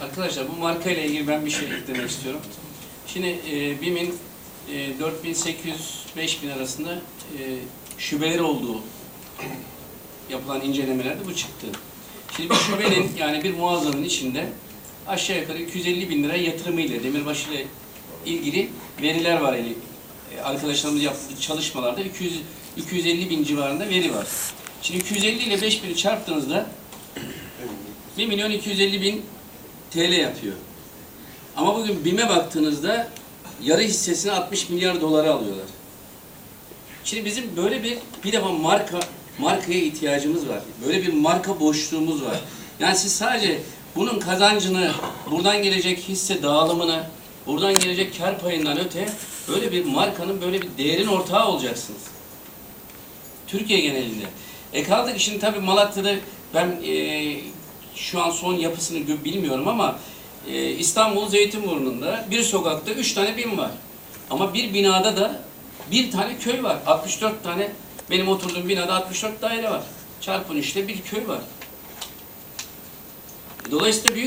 Arkadaşlar bu marka ile ilgili ben bir şey eklemek istiyorum. Şimdi e, BİM'in e, 4800-5000 arasında e, şubeleri olduğu yapılan incelemelerde bu çıktı. Şimdi bir şubenin yani bir muazzanın içinde aşağı yukarı 250 bin lira yatırımıyla demirbaşı ile ilgili veriler var. eli- e, Arkadaşlarımız yaptığı çalışmalarda 200, 250 bin civarında veri var. Şimdi 250 ile 5000'i çarptığınızda 1 milyon 250 bin TL yapıyor. Ama bugün BİM'e baktığınızda yarı hissesini 60 milyar dolara alıyorlar. Şimdi bizim böyle bir bir defa marka markaya ihtiyacımız var. Böyle bir marka boşluğumuz var. Yani siz sadece bunun kazancını, buradan gelecek hisse dağılımını, buradan gelecek kar payından öte böyle bir markanın böyle bir değerin ortağı olacaksınız. Türkiye genelinde. E kaldı ki şimdi tabii Malatya'da ben e, şu an son yapısını bilmiyorum ama e, İstanbul Zeytinburnu'nda bir sokakta üç tane bin var. Ama bir binada da bir tane köy var. 64 tane benim oturduğum binada 64 daire var. Çarpın işte bir köy var. Dolayısıyla büyük